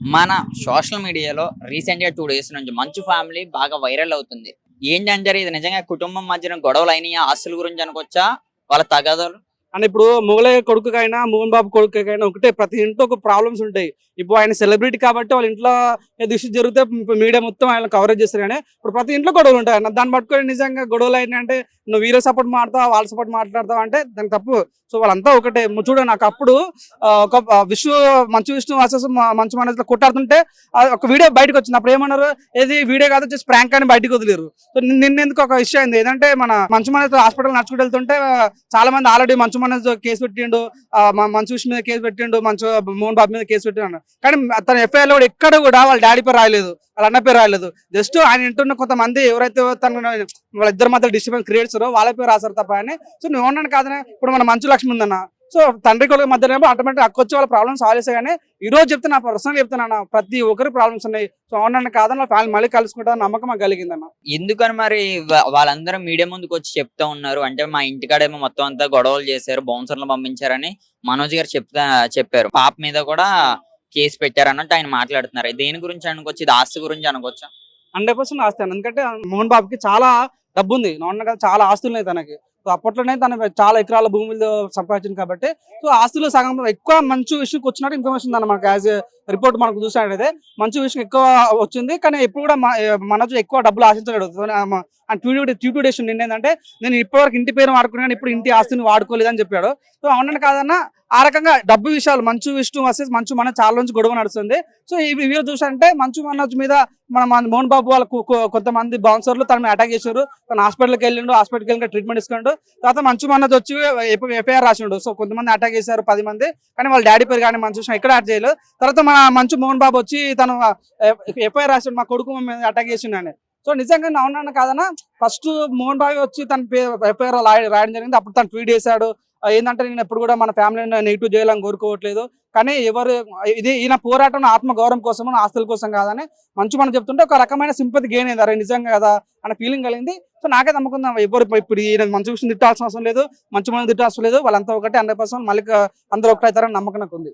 మన సోషల్ మీడియాలో రీసెంట్గా టూ డేస్ నుంచి మంచు ఫ్యామిలీ బాగా వైరల్ అవుతుంది. ఏంటంటే ఇది నిజంగా కుటుంబం మధ్యన గొడవలు అయినాయా? ఆస్తుల గురించి అనుకోవచ్చా? వాళ్ళ తగాదాలు? అండ్ ఇప్పుడు మొగలయ్య కొడుకుకైనా మోహన్ బాబు కొడుకుకైనా ఒకటే ప్రతి ఇంట్లో ఒక ప్రాబ్లమ్స్ ఉంటాయి. ఇప్పుడు ఆయన సెలబ్రిటీ కాబట్టి వాళ్ళ ఇంట్లో ఇష్యూ జరిగితే మీడియా మొత్తం ఆయన కవరేజ్ చేస్తారు. కానీ ఇప్పుడు ప్రతి ఇంట్లో గొడవలు ఉంటాయి. అన్న దాన్ని పట్టుకొని నిజంగా గొడవలు అయినాయంటే నువ్వు వీరో సపోర్ట్ మాట్లాడతావు వాళ్ళ సపోర్ట్ మాట్లాడతావు అంటే దానికి తప్పు. సో వాళ్ళంతా ఒకటే. చూడ నాకు అప్పుడు ఒక విష్ణు మంచు విష్ణు వర్సెస్ మంచు మనసులో కొట్టాడుతుంటే ఒక వీడియో బయటకు వచ్చింది. అప్పుడు ఏమన్నారు? ఏది వీడియో కాదు వచ్చేసి ప్రాంక్ అని బయటకు వదిలేరు. సో నిన్న ఎందుకు ఒక విషయం అయింది? ఏంటంటే మన మంచు మనసు హాస్పిటల్ నడుచుకుంటూ వెళ్తుంటే చాలా మంది ఆల్రెడీ మంచు మనసు కేసు పెట్టిండు ఆ, మంచు విష్ణు మీద కేసు పెట్టిండు మంచు మోహన్ బాబు మీద కేసు పెట్టిండు కానీ తన ఎఫ్ఐఆర్లో కూడా ఎక్కడ కూడా వాళ్ళ డాడీ పేరు రాయలేదు వాళ్ళ అన్న పేరు రాయలేదు. జస్ట్ ఆయన ఇంటున్న కొంతమంది ఎవరైతే తన వాళ్ళ ఇద్దరు మధ్య డిస్టర్బెన్స్ క్రియేట్స్ వాళ్ళ పేరు రాశారు తప్ప అని సో నువ్వు ఉన్నాను కాదనే ఇప్పుడు మన మంచు లక్ష్మి ఉందన్న. సో తండ్రి కొడుకు మధ్య ఆటోమేటిక్ అక్కొచ్చి వాళ్ళ ప్రాబ్లమ్స్ సాల్వ్ చేసే కానీ ఈ రోజు చెప్తున్నా పర్సనల్ చెప్తున్నా ప్రతి ఒక్కరి ప్రాబ్లమ్స్ ఉన్నాయి. సో అవునన్న కాదని వాళ్ళ ఫ్యామిలీ మళ్ళీ కలుసుకుంటా నమ్మకం మాకు కలిగిందన్న. ఎందుకని మరి వాళ్ళందరూ మీడియా ముందుకు వచ్చి చెప్తా ఉన్నారు? అంటే మా ఇంటికాడేమో మొత్తం అంతా గొడవలు చేశారు బౌన్సర్లు పంపించారని మనోజ్ గారు చెప్తా చెప్పారు. పాప మీద కూడా కేసు పెట్టారు అన్నట్టు ఆయన మాట్లాడుతున్నారు. దేని గురించి అనుకోవచ్చు? ఇది ఆస్తి గురించి అనుకోవచ్చా? హండ్రెడ్ పర్సెంట్ ఆస్తి ఎందుకంటే మోహన్ బాబుకి చాలా డబ్బు ఉంది నాన్న కదా చాలా ఆస్తులు ఉన్నాయి తనకి. సో అప్పట్లోనే తను చాలా ఎకరాల భూములు సంపాదించింది కాబట్టి సో ఆస్తులు సగం ఎక్కువ మంచి విషయంకి వచ్చినట్టు ఇన్ఫర్మేషన్ ఉంది మనకు యాజ్ రిపోర్ట్ మనకు చూసినట్లయితే మంచు విషయం ఎక్కువ వచ్చింది. కానీ ఎప్పుడు కూడా మనకు ఎక్కువ డబ్బులు ఆశించలేడు. ట్యూటూ డేస్ నిన్న ఏంటంటే నేను ఇప్పటివరకు ఇంటి పేరు వాడుకున్నాను ఇప్పుడు ఇంటి ఆస్తిని వాడుకోలేదని చెప్పాడు. సో అవునని కాదన్నా ఆ రకంగా డబ్బు విషయాలు మంచు విష్ణు వర్సెస్ మంచు మన చాలా నుంచి గొడవ నడుస్తుంది. సో ఈ వీడియో చూసంటే మంచు మనోజ్ మీద మన మోహన్ బాబు వాళ్ళ కు- కొంతమంది బౌన్సర్లు తన అటాక్ చేశారు. తన హాస్పిటల్కి వెళ్ళిండు హాస్పిటల్కి వెళ్ళి ట్రీట్మెంట్ ఇసుకుండు తర్వాత మంచు మనోజ్ వచ్చి ఎఫ్ఐఆర్ రాసిండు. సో కొంతమంది అటాక్ చేశారు పది మంది. కానీ వాళ్ళ డాడీ పేరు కానీ మంచు విషయం ఎక్కడ యాడ్ చేయలేదు. తర్వాత మన మంచు మోహన్ బాబు వచ్చి తను ఎఫ్ఐఆర్ రాసి మా కొడుకు అటాక్ చేసిండు సో నిజంగా నా అవునన్నా కాదన్నా ఫస్ట్ మోహన్ బాబు వచ్చి తన ఎఫ్ఐఆర్ రాయడం జరిగింది. అప్పుడు తను ట్వీట్ చేశాడు. ఏంటంటే నేను ఎప్పుడు కూడా మన ఫ్యామిలీని నెగిటివ్ చేయాలని కోరుకోవట్లేదు. కానీ ఎవరు ఇది ఈయన పోరాటం ఆత్మ గౌరవం కోసం ఆస్తుల కోసం కాదని మంచి మనం చెప్తుంటే ఒక రకమైన సింపతి గెయిన్ అయింది. అరే నిజంగా కదా అనే ఫీలింగ్ కలిగింది. సో నాకే నమ్మకం ఎవరు ఇప్పుడు ఈయన మంచి విషయం తిట్టాల్సిన అవసరం లేదు. మంచి మనం తిట్టాల్సిన లేదు. వాళ్ళంతా ఒకటి హండ్రెడ్ పర్సెంట్ మళ్ళీ అందరూ ఒకటి అవుతారని నమ్మకం నాకు ఉంది.